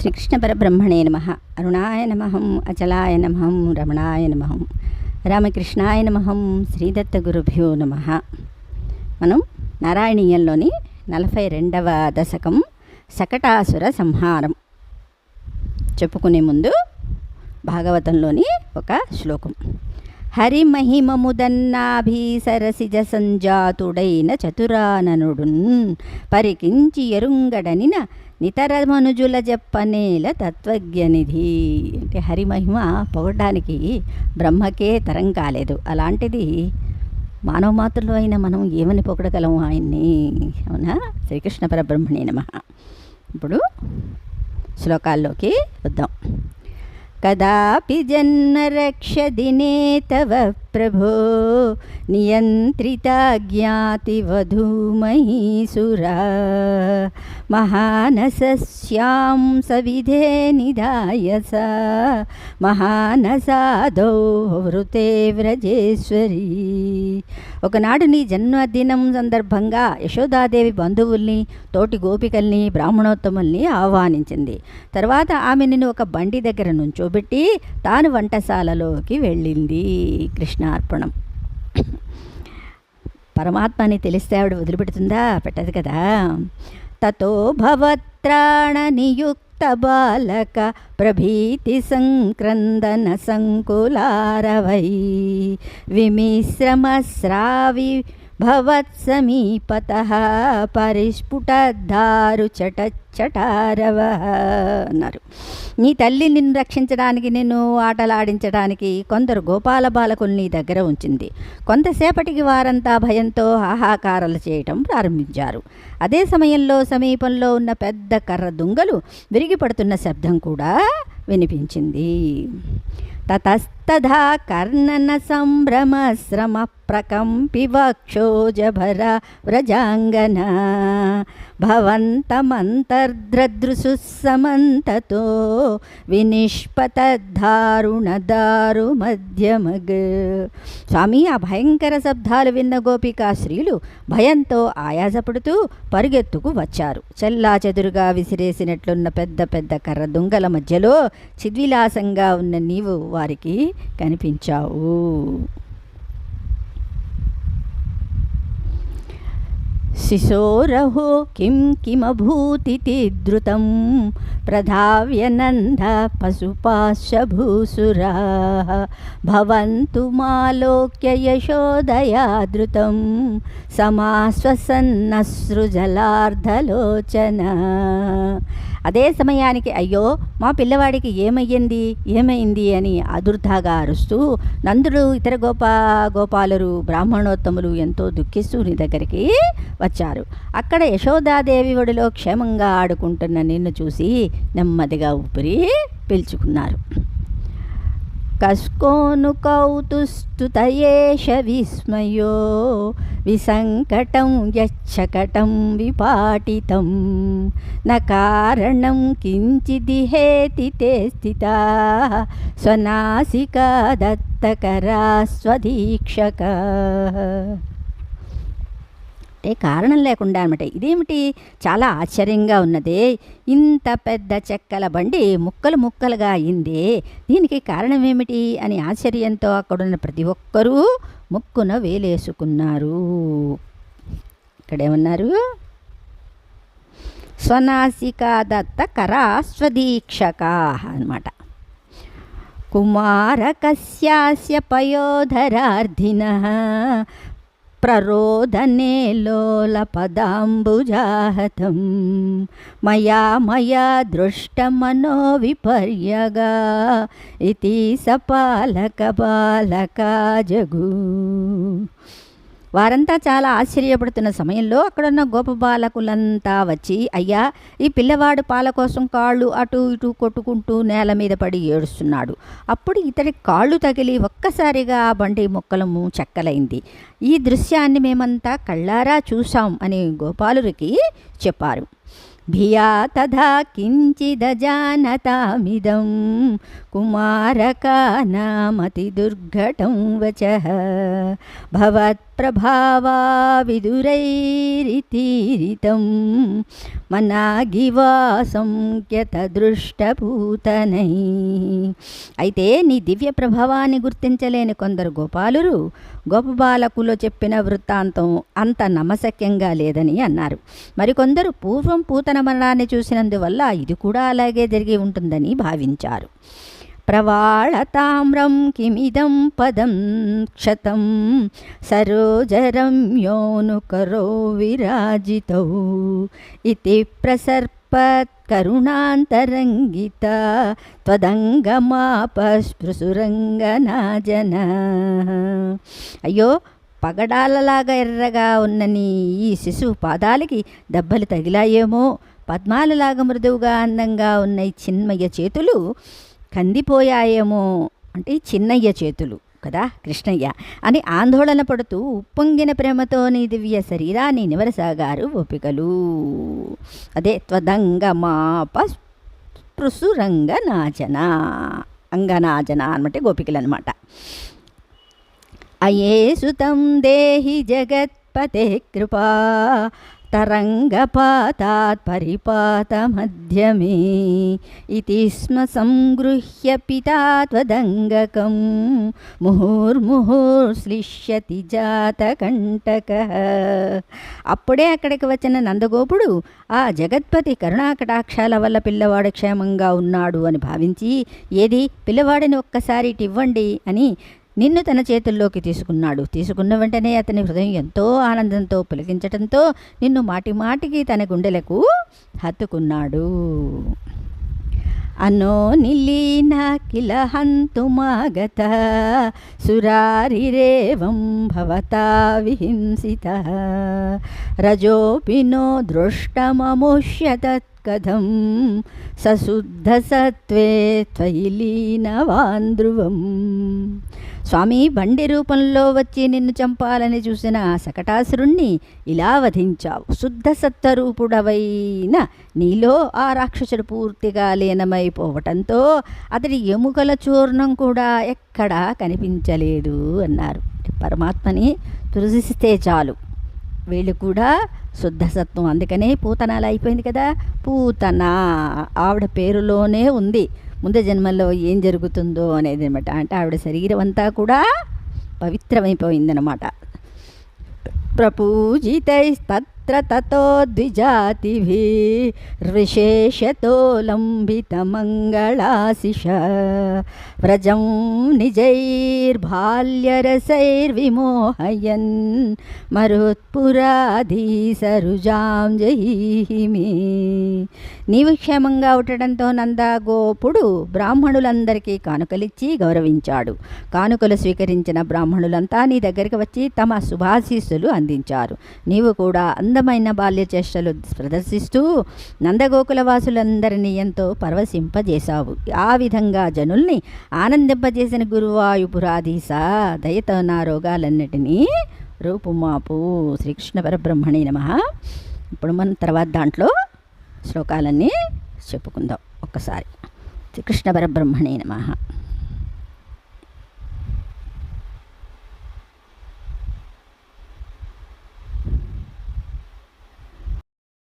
శ్రీకృష్ణ పరబ్రహ్మణే నమ. అరుణాయ నమహం అచలాయ నమహం రమణాయ నమహం రామకృష్ణాయ నమహం శ్రీదత్త గురుభ్యో నమ. మనం నారాయణీయంలోని నలభై రెండవ దశకం శకటాసుర సంహారం చెప్పుకునే ముందు భాగవతంలోని ఒక శ్లోకం. హరిమహిమముదన్నాభీసరసిజ సంజాతుడైన చతురాననుడున్ పరికించి ఎరుంగడనిన నితరమనుజుల చెప్పనేల తత్వజ్ఞనిధి. అంటే హరిమహిమ పొగడానికి బ్రహ్మకే తరం కాలేదు. అలాంటిది మానవ మాతృలు అయిన మనం ఏమని పొగడగలం ఆయన్ని? అవునా? శ్రీకృష్ణ పరబ్రహ్మణే నమ. ఇప్పుడు శ్లోకాల్లోకి వద్దాం. కదాపి జన్మరక్షదినే తవ ప్రభో నియంత్రిత జ్ఞాతివధూమహీసురా మహానసస్యాం సవిధే నిధాయస మహానసాదో వృతే వ్రజేశ్వరి. ఒకనాడు నీ జన్మదినం సందర్భంగా యశోదాదేవి బంధువుల్ని తోటి గోపికల్ని బ్రాహ్మణోత్తముల్ని ఆహ్వానించింది. తర్వాత ఆమె నిన్ను ఒక బండి దగ్గర నుంచోబెట్టి తాను వంటశాలలోకి వెళ్ళింది కృష్ణార్పణం. పరమాత్మని తెలిస్తే ఆవిడ వదిలిపెడుతుందా? పెట్టదు కదా. తతో భవత్రాణ నియుక్త బాలక ప్రభీతి సంక్రందన సంకులారవై విమిశ్రమస్రావి భవత్సమీపత పరిస్ఫుటారు చటచటారవ అన్నారు. నీ తల్లి నిన్ను రక్షించడానికి నిన్ను ఆటలాడించడానికి కొందరు గోపాల బాలకులు నీ దగ్గర ఉంచింది. కొంతసేపటికి వారంతా భయంతో హాహాకారాలు చేయటం ప్రారంభించారు. అదే సమయంలో సమీపంలో ఉన్న పెద్ద కర్ర దుంగలు విరిగిపడుతున్న శబ్దం కూడా వినిపించింది. తతస్తథా కర్ణన సంభ్రమశ్రమ ప్రకంపి వక్షోజభర వ్రజాంగన. భవంతమంతర్ద్రదృశు సమంతతో వినిష్పతద్దారుణ దారు స్వామి ఆ భయంకర శబ్దాలు విన్న గోపికా స్త్రీలు భయంతో ఆయాసపడుతూ పరుగెత్తుకు వచ్చారు. చెల్లా చెదురుగా విసిరేసినట్లున్న పెద్ద పెద్ద కర్ర దుంగల మధ్యలో చిద్విలాసంగా ఉన్న నీవు వారికి కనిపించావు. శిశోరహో కిం కిమభూతి ధృతం ప్రధావ్యనంద పశుపాశభూసురా. భవంతు మాలోక్య యశోదయా ధృతం సమాశ్వసన్నసృజలార్ధలోచన. అదే సమయానికి అయ్యో మా పిల్లవాడికి ఏమయ్యింది? ఏమైంది అని అదుర్ధాగా అరుస్తూ నందుడు ఇతర గోపా గోపాలరు బ్రాహ్మణోత్తములు ఎంతో దుఃఖిస్తూ నీ దగ్గరికి వచ్చారు. అక్కడ యశోదాదేవి ఒడిలో క్షేమంగా ఆడుకుంటున్న నిన్ను చూసి నెమ్మదిగా ఊపిరి పీల్చుకున్నారు. కస్కోను కౌతుస్తుతయేష విస్మయో విసంకటం యచ్చకటం విపాటితం. న కారణం కించిదిహేతి తే స్థిత. స్వనాసికా దత్తకరా స్వదీక్షక అంటే కారణం లేకుండా అనమాట ఇదేమిటి? చాలా ఆశ్చర్యంగా ఉన్నదే. ఇంత పెద్ద చెక్కల బండి ముక్కలు ముక్కలుగా అయిందే. దీనికి కారణం ఏమిటి అని ఆశ్చర్యంతో అక్కడున్న ప్రతి ఒక్కరూ ముక్కున వేలేసుకున్నారు. ఇక్కడేమన్నారు? స్వనాసికా దత్త కరాస్వదీక్షకా అనమాట కుమారకస్యాస్య పయోధరార్ధిన ప్రరోదనే లోలపదాంబుజాహతం మయా మయా దృష్టమనో విపర్యగా ఇది సపాలక బాలకా జగు. వారంతా చాలా ఆశ్చర్యపడుతున్న సమయంలో అక్కడున్న గోపబాలకులంతా వచ్చి అయ్యా ఈ పిల్లవాడు పాల కోసం కాళ్ళు అటు ఇటు కొట్టుకుంటూ నేల మీద పడి ఏడుస్తున్నాడు. అప్పుడు ఇతడి కాళ్ళు తగిలి ఒక్కసారిగా ఆ బండి మొక్కలము చెక్కలైంది. ఈ దృశ్యాన్ని మేమంతా కళ్ళారా చూసాం అని గోపాలురికి చెప్పారు. భియా తథా కించిదజానతామిదం కుమారక నామతి దుర్ఘటం వచ భవత్ ప్రభావా విదురైరితీరితం మనాగివాసం దృష్టభూతనై అయితే నీ దివ్య ప్రభావాన్ని గుర్తించలేని కొందరు గోపాలురు గోపబాలకులో చెప్పిన వృత్తాంతం అంత నమ్మశక్యంగా లేదని అన్నారు. మరికొందరు పూర్వం పూతన మరణాన్ని చూసినందువల్ల ఇది కూడా అలాగే జరిగి ఉంటుందని భావించారు. ప్రవాళతామ్రం కిమిదం పదం క్షతం సరోజరం యోనుకరో విరాజితౌ ఇతి ప్రసర్పత్ కరుణాంతరంగిత త్వదంగమాపస్పృసురంగనాజన అయ్యో పగడాలలాగా ఎర్రగా ఉన్న నీ ఈ శిశువు పాదాలకి దెబ్బలు తగిలాయేమో. పద్మాలలాగా మృదువుగా అందంగా ఉన్న ఈ చిన్మయ్య చేతులు కందిపోయాయేమో అంటే చిన్నయ్య చేతులు కదా కృష్ణయ్య అని ఆందోళన పడుతూ ఉప్పొంగిన ప్రేమతో నీ దివ్య శరీరాన్ని నివరసాగారు ఓపికలు. అదే త్వదంగమాప స్పృశురంగనాజన అంగనాజన అనమాట గోపికలు అనమాట అయే సుతం దేహి జగత్పతే కృపా తరంగపాతాత్ పరిపాత మధ్యమే ఇతి స్మ సంగృహ్య పితాత్వదంగకం. ముహుర్ముహుర్శ్లిష్యతి జాతకంటక. అప్పుడే అక్కడికి వచ్చిన నందగోపుడు ఆ జగత్పతి కరుణాకటాక్షాల వల్ల పిల్లవాడు క్షేమంగా ఉన్నాడు అని భావించి ఏది పిల్లవాడిని ఒక్కసారి ఇటు ఇవ్వండి అని నిన్ను తన చేతుల్లోకి తీసుకున్నాడు. తీసుకున్న వెంటనే అతని హృదయం ఎంతో ఆనందంతో పులకించటంతో నిన్ను మాటి మాటికి తన గుండెలకు హత్తుకున్నాడు. అనో నిలీన కిల హంతుమాగత సురారిరేవం భవతా విహింసిత. రజోపినో దృష్టమముష్యతత్కథం సశుద్ధసత్వే త్వయి స్వామి బండి రూపంలో వచ్చి నిన్ను చంపాలని చూసిన శకటాసురుణ్ణి ఇలా వధించావు. శుద్ధ సత్తరూపుడవైన నీలో ఆ రాక్షసుడు పూర్తిగా లీనమైపోవటంతో అతడి ఎముకల చూర్ణం కూడా ఎక్కడా కనిపించలేదు అన్నారు. పరమాత్మని తులసిస్తే చాలు. వీళ్ళు కూడా శుద్ధసత్వం అందుకనే పూతనాలు అయిపోయింది కదా. పూతన ఆవిడ పేరులోనే ఉంది. ముందు జన్మల్లో ఏం జరుగుతుందో అనేది అనమాట. అంటే ఆవిడ శరీరం అంతా కూడా పవిత్రమైపోయిందనమాట. ప్రపూజితైస్తత్ర తతో ద్విజాతిభిర్విశేషతో లంబితమంగళాశిష వ్రజం నిజైర్బాల్యరసైర్విమోహయన్ మరుత్పురాధీసరుజాం జయీమే నీవు క్షేమంగా ఉండటంతో నందగోపుడు బ్రాహ్మణులందరికీ కానుకలిచ్చి గౌరవించాడు. కానుకలు స్వీకరించిన బ్రాహ్మణులంతా నీ దగ్గరికి వచ్చి తమ శుభాశీస్సులు అందించారు. నీవు కూడా అందమైన బాల్య చేష్టలు ప్రదర్శిస్తూ నందగోకుల వాసులందరినీ ఎంతో పరవశింపజేశావు. ఆ విధంగా జనుల్ని ఆనందింపజేసిన గురువాయుపురాధీస దయతో నా రోగాలన్నిటినీ రూపుమాపు శ్రీకృష్ణ పరబ్రహ్మణి నమ. ఇప్పుడు మనం తర్వాత దాంట్లో శ్లోకాలన్నీ చెప్పుకుందాం ఒక్కసారి. శ్రీకృష్ణ పరబ్రహ్మణి నమ.